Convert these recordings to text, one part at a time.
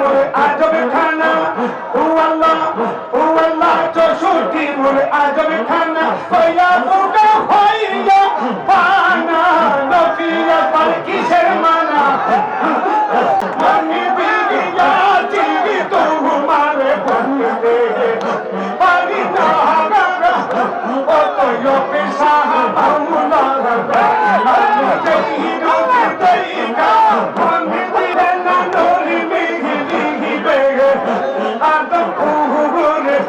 মোড়ে আজবে খানা ও আল্লাহ ও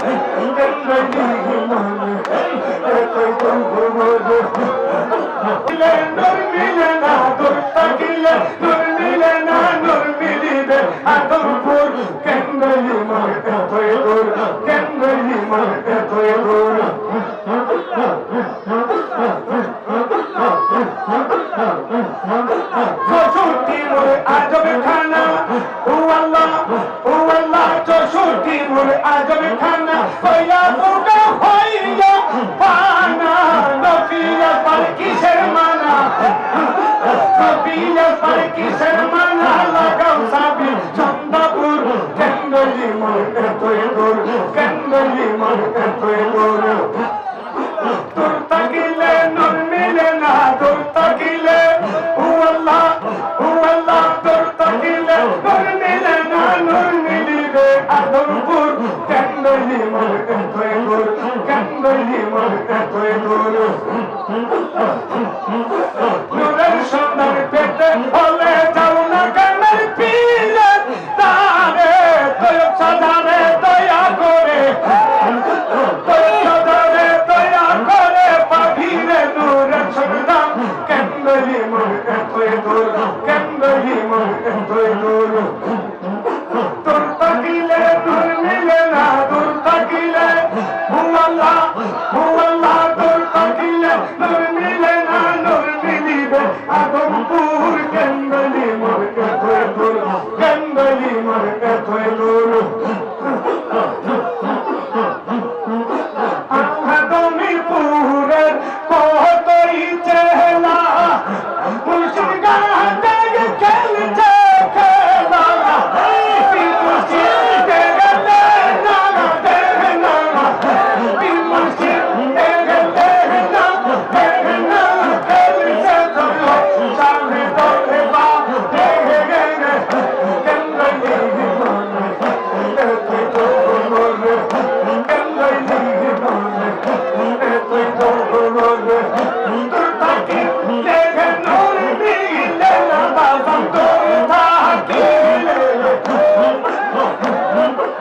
Thank you. চৌষট্টি মোড়ে আজবে খানা ও আল্লাহ ও আল্লাহ চৌষট্টি মোড়ে এতই দূর কেন্দ্রলি মোড়ে এতই দূর কেন্দ্রলি মোর এতই দূর কেন্দ্রলি মোর এতই দূর নূরের সন্ধান পেতে হলে যাও না কেনের পীরে তারে তৈব সাজারে দয়া করে। তৈবে দয়া করে পাখিরে নূরের সন্ধান। কেন্দ্রলি মোর এতই দূর কেন্দ্রলি মোর এতই দূর। তোর মিলে না